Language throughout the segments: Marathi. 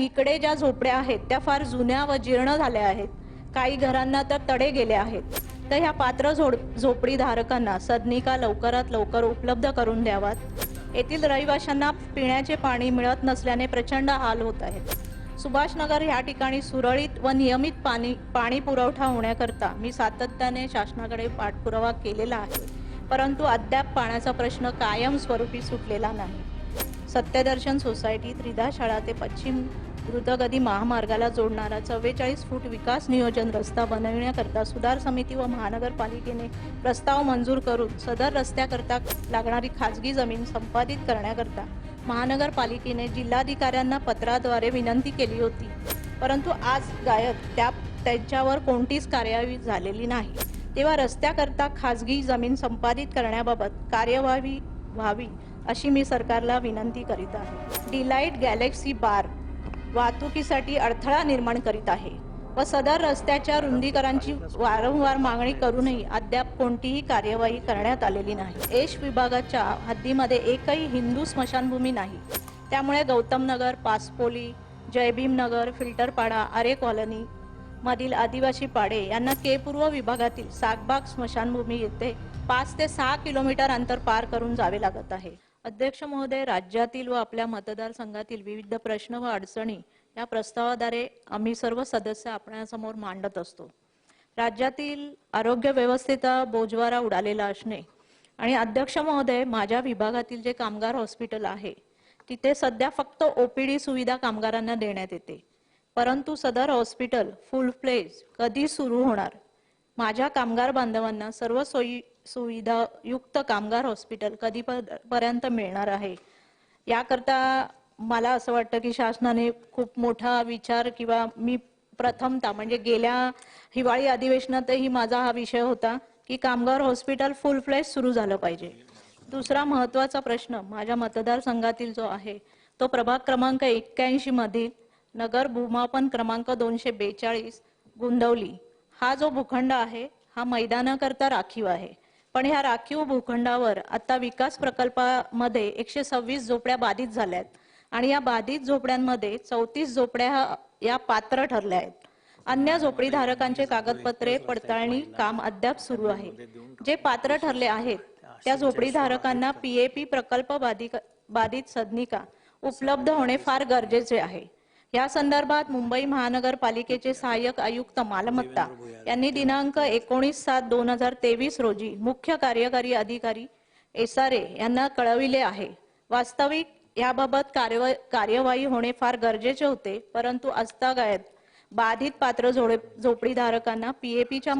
इकडे ज्या झोपड्या आहेत त्या फार जुन्या व जीर्ण झाल्या आहेत. काही घरांना तर तडे गेले आहेत. तर ह्या पात्र झोड झोपडी धारकांना सदनिका लवकरात लवकर उपलब्ध करून द्यावात. येथील रहिवाशांना पिण्याचे पाणी मिळत नसल्याने प्रचंड हाल होत आहेत. सुभाषनगर ह्या ठिकाणी सुरळीत व नियमित पाणी पाणी पुरवठा होण्याकरता मी सातत्याने शासनाकडे पाठपुरावा केलेला आहे. परंतु अद्याप पाण्याचा प्रश्न कायमस्वरूपी सुटलेला नाही. सत्यदर्शन सोसायटी त्रिधा शाळा ते पश्चिम द्रुतगती महामार्गाला जोडणारा चव्वेचाळीस फूट विकास नियोजन रस्ता बनविण्याकरता सुधार समिती व महानगरपालिकेने प्रस्ताव मंजूर करून सदर रस्त्याकरता लागणारी खाजगी जमीन संपादित करण्याकरता महानगरपालिकेने जिल्हाधिकाऱ्यांना पत्राद्वारे विनंती केली होती. परंतु आज गायब त्या त्यांच्यावर कोणतीच कार्यवाही झालेली नाही. तेव्हा रस्त्याकरता खाजगी जमीन संपादित करण्याबाबत कार्यवाही व्हावी अशी मी सरकारला विनंती करीत आहे. डिलाईट गॅलेक्सी बार वाहतुकीसाठी अडथळा निर्माण करीत आहे व सदर रस्त्याच्या रुंदीकरांची वारंवार मागणी करूनही अद्याप कोणतीही कार्यवाही करण्यात आलेली नाही. एश विभागाच्या हद्दीमध्ये एकही हिंदू स्मशानभूमी नाही. त्यामुळे गौतम नगर पासपोली जयभीम नगर फिल्टरपाडा आरे कॉलनी मधील आदिवासी पाडे यांना केपूर्व विभागातील सागबाग स्मशानभूमी येथे पाच ते सहा किलोमीटर अंतर पार करून जावे लागत आहे. अध्यक्ष महोदय राज्यातील व आपल्या मतदारसंघातील विविध प्रश्न व अडचणी या प्रस्तावाद्वारे आम्ही सर्व सदस्य आपणासमोर मांडत असतो. राज्यातील आरोग्य व्यवस्थेचा बोजवारा उडालेला असणे आणि अध्यक्ष महोदय माझ्या विभागातील जे कामगार हॉस्पिटल आहे तिथे सध्या फक्त ओपीडी सुविधा कामगारांना देण्यात येते. परंतु सदर हॉस्पिटल फुल फ्लेज कधी सुरू होणार? माझ्या कामगार बांधवांना सर्व सोयी सुविधा युक्त कामगार हॉस्पिटल कधीपर्यंत पर्यंत मिळणार आहे? याकरता मला असं वाटतं की शासनाने खूप मोठा विचार किंवा मी प्रथमता म्हणजे गेल्या हिवाळी अधिवेशनातही माझा हा विषय होता की कामगार हॉस्पिटल फुल फ्लेश सुरू झालं पाहिजे. दुसरा महत्त्वाचा प्रश्न माझ्या मतदारसंघातील जो आहे तो प्रभाग क्रमांक एक्क्याऐंशी मधील नगर भूमापन क्रमांक दोनशे बेचाळीस गुंदवली. हा जो भूखंड आहे हा मैदानाकरता राखीव आहे. पण ह्या राखीव भूखंडावर आता विकास प्रकल्पामध्ये एकशे सव्वीस झोपड्या बाधित झाल्या आहेत. आणि या बाधित झोपड्यांमध्ये चौतीस झोपड्या या पात्र ठरल्या आहेत. अन्य झोपडीधारकांचे कागदपत्रे पडताळणी काम अद्याप सुरू आहे. जे पात्र ठरले आहेत त्या झोपडीधारकांना पीएपी प्रकल्प बाधित बाधित सदनिका उपलब्ध होणे फार गरजेचे आहे. या संदर्भात मुंबई महानगरपालिकेचे सहाय्यक आयुक्त मालमत्ता यांनी दिनांक एकोणीस सात दोन हजार तेवीस रोजी मुख्य कार्यकारी अधिकारी एसआरए यांना कळविले आहे. वास्तविक याबाबत कार्यवा- कार्यवाही होणे फार गरजेचे होते परंतु आजतागायत बाधित पात्र जोडे झोपडीधारकांना पीएपीच्या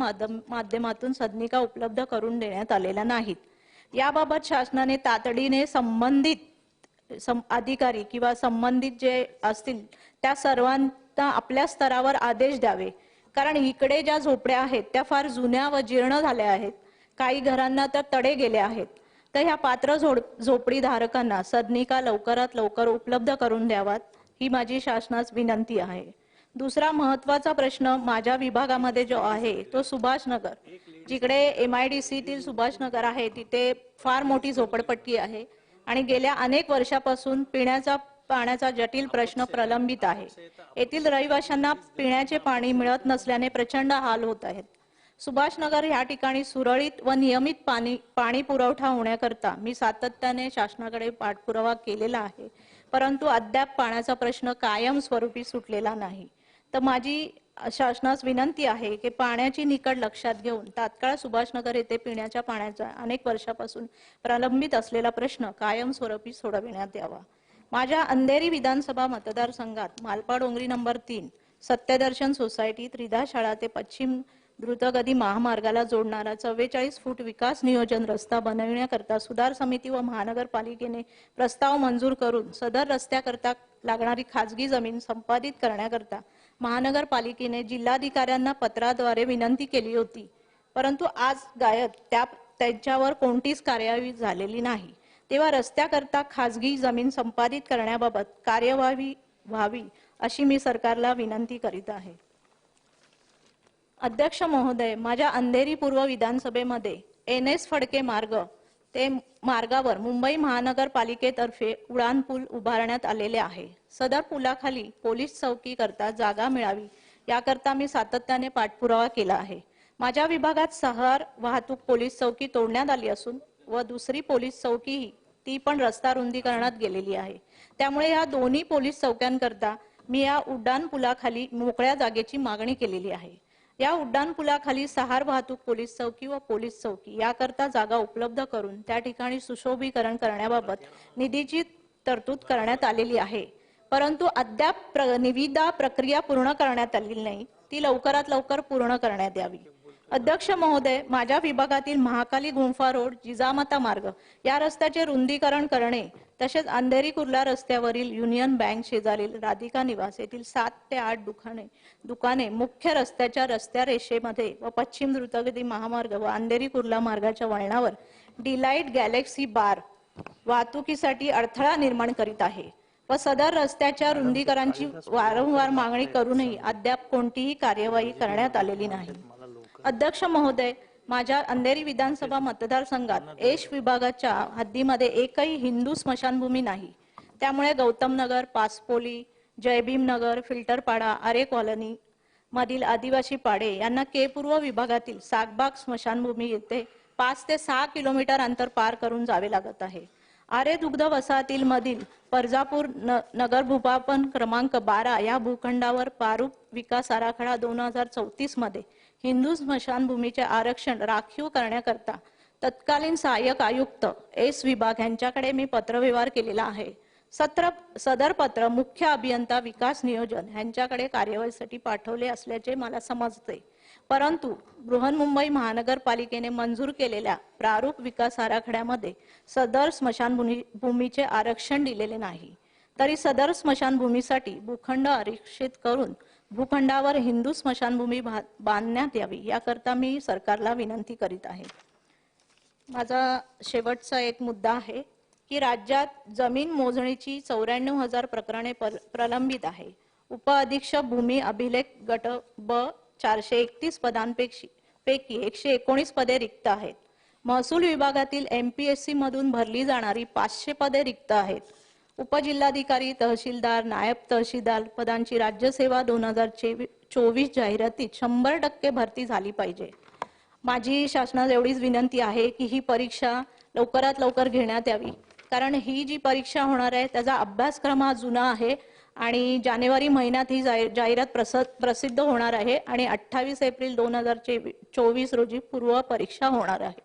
माध्यमातून सदनिका उपलब्ध करून देण्यात आलेल्या नाहीत. याबाबत शासनाने तातडीने संबंधित अधिकारी किंवा संबंधित जे असतील त्या सर्वांना आपल्या स्तरावर आदेश द्यावे. कारण इकडे ज्या झोपड्या आहेत त्या फार जुन्या व जीर्ण झाल्या आहेत. काही घरांना तर तडे गेले आहेत. तर ह्या पात्र झोड झोपडी धारकांना सदनिका लवकरात लवकर उपलब्ध करून द्यावात ही माझी शासनास विनंती आहे. दुसरा महत्त्वाचा प्रश्न माझ्या विभागामध्ये जो आहे तो सुभाषनगर. जिकडे एम आय डी सीतील सुभाषनगर आहे तिथे फार मोठी झोपडपट्टी आहे. आणि गेल्या अनेक वर्षापासून पिण्याचा पाण्याचा जटिल प्रश्न प्रलंबित आहे. येथील रहिवाशांना पिण्याचे पाणी मिळत नसल्याने प्रचंड हाल होत आहेत. सुभाषनगर ह्या ठिकाणी सुरळीत व नियमित पाणी पाणी पुरवठा होण्याकरता मी सातत्याने शासनाकडे पाठपुरावा केलेला आहे. परंतु अद्याप पाण्याचा प्रश्न कायमस्वरूपी सुटलेला नाही. तर माझी शासनास विनंती आहे की पाण्याची निकड लक्षात घेऊन तात्काळ सुभाषनगर येथे पिण्याच्या पाण्याचा अनेक वर्षापासून प्रलंबित असलेला प्रश्न कायमस्वरूपी सोडविण्यात यावा. माझ्या अंधेरी विधानसभा मतदारसंघात मालपा डोंगरी नंबर तीन सत्यदर्शन सोसायटी त्रिधा शाळा ते पश्चिम द्रुतगती महामार्गाला जोडणारा चव्वेचाळीस फूट विकास नियोजन रस्ता बनविण्याकरता सुधार समिती व महानगरपालिकेने प्रस्ताव मंजूर करून सदर रस्त्याकरता लागणारी खाजगी जमीन संपादित करण्याकरता महानगरपालिकेने जिल्हाधिकाऱ्यांना पत्राद्वारे विनंती केली होती. परंतु आज गायब त्या त्यांच्यावर कोणतीच कार्यवाही झालेली नाही. तेव्हा रस्त्याकरता खाजगी जमीन संपादित करण्याबाबत कार्यवाही व्हावी अशी मी सरकारला विनंती करीत आहे. अध्यक्ष महोदय माझ्या अंधेरी पूर्व विधानसभेमध्ये एन एस फडके मार्ग ते मार्गावर मुंबई महानगरपालिकेतर्फे उडान पूल उभारण्यात आलेले आहे. सदर पुलाखाली पोलीस चौकी करता जागा मिळावी याकरता मी सातत्याने पाठपुरावा केला आहे. माझ्या विभागात सहार वाहतूक पोलीस चौकी तोडण्यात आली असून व दुसरी पोलीस चौकीही ती पण रस्ता रुंदीकरणात गेलेली आहे. त्यामुळे या दोन्ही पोलीस चौक्यांकरता मी या उड्डाण पुलाखाली मोकळ्या जागेची मागणी केलेली आहे. या उड्डाण पुलाखाली सहार वाहतूक पोलीस चौकी व पोलीस चौकी याकरता जागा उपलब्ध करून त्या ठिकाणी सुशोभीकरण करण्याबाबत निधीची तरतूद करण्यात आलेली आहे. परंतु अद्याप प्र- निविदा प्रक्रिया पूर्ण करण्यात आलेली नाही. ती लवकरात लवकर पूर्ण करण्यात यावी. अध्यक्ष महोदय माझ्या विभागातील महाकाली गुंफा रोड जिजामाता मार्ग या रस्त्याचे रुंदीकरण करणे तसेच अंधेरी कुर्ला रस्त्यावरील युनियन बँक शेजारील राधिका निवास येथील सात ते आठ दुकाने दुकाने मुख्य रस्त्याच्या रस्त्या रेषेमध्ये व पश्चिम द्रुतगती महामार्ग व अंधेरी कुर्ला मार्गाच्या वळणावर डिलाईट गॅलेक्सी बार वाहतुकीसाठी अडथळा निर्माण करीत आहे व सदर रस्त्याच्या रुंदीकरांची वारंवार मागणी करूनही अद्याप कोणतीही कार्यवाही करण्यात आलेली नाही. अध्यक्ष महोदय माझ्या अंधेरी विधानसभा मतदारसंघात एश विभागाच्या हद्दीमध्ये एकही हिंदू स्मशानभूमी नाही. त्यामुळे गौतम नगर पासपोली जयभीम नगर फिल्टरपाडा आरे कॉलनी मधील आदिवासी पाडे यांना के पूर्व विभागातील सागबाग स्मशानभूमी येथे पाच ते सहा किलोमीटर अंतर पार करून जावे लागत आहे. आरे दुग्ध वसाहतील मधील परजापूर न, नगर भूपापन क्रमांक बारा या भूखंडावर पारूप विकास आराखडा दोन हजार चौतीसमध्ये हिंदू स्मशानभूमीचे आरक्षण राखीव करण्याकरता तत्कालीन सहाय्यक आयुक्त एस विभाग यांच्याकडे मी पत्रव्यवहार केलेला आहे. सत्र सदर पत्र मुख्य अभियंता विकास नियोजन यांच्याकडे कार्यवाहीसाठी पाठवले असल्याचे मला समजते. परंतु बृहन्मुंबई महानगरपालिकेने मंजूर केलेल्या प्रारूप विकास आराखड्यामध्ये सदर स्मशानभूमी भूमीचे आरक्षण दिलेले नाही. तरी सदर स्मशानभूमीसाठी भूखंड आरक्षित करून भूखंडावर हिंदू स्मशानभूमी बांधण्यात यावी याकरता मी सरकारला विनंती करीत आहे. माझा शेवटचा एक मुद्दा आहे की राज्यात जमीन मोजणीची चौऱ्याण्णव हजार प्रकरणे प्रलंबित आहे. उप अधीक्षक भूमी अभिलेख गट ब चारशे एकतीस पदांपेक्षी पैकी एकशे एकोणीस पदे रिक्त आहेत. महसूल विभागातील एम पी एस मधून भरली जाणारी पाचशे पदे रिक्त आहेत. उपजिल्हाधिकारी तहसीलदार नायब तहसीलदार पदांची राज्यसेवा दोन हजार चोवीस जाहिरातीत शंभर टक्के भरती झाली पाहिजे. माझी शासनात एवढीच विनंती आहे की ही परीक्षा लवकरात लवकर घेण्यात यावी. कारण ही जी परीक्षा होणार आहे त्याचा अभ्यासक्रम हा जुना आहे आणि जानेवारी महिन्यात ही जाहिरात प्रस- प्रसिद्ध होणार आहे आणि अठ्ठावीस एप्रिल दोन हजार चोवीस रोजी पूर्व परीक्षा होणार आहे.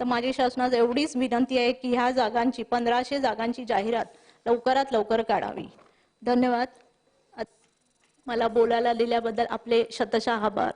तर माझी शासनात एवढीच विनंती आहे की ह्या जागांची पंधराशे जागांची जाहिरात लवकरात लवकर काढावी. धन्यवाद. मला बोलायला दिल्याबद्दल आपले शतशः आभार.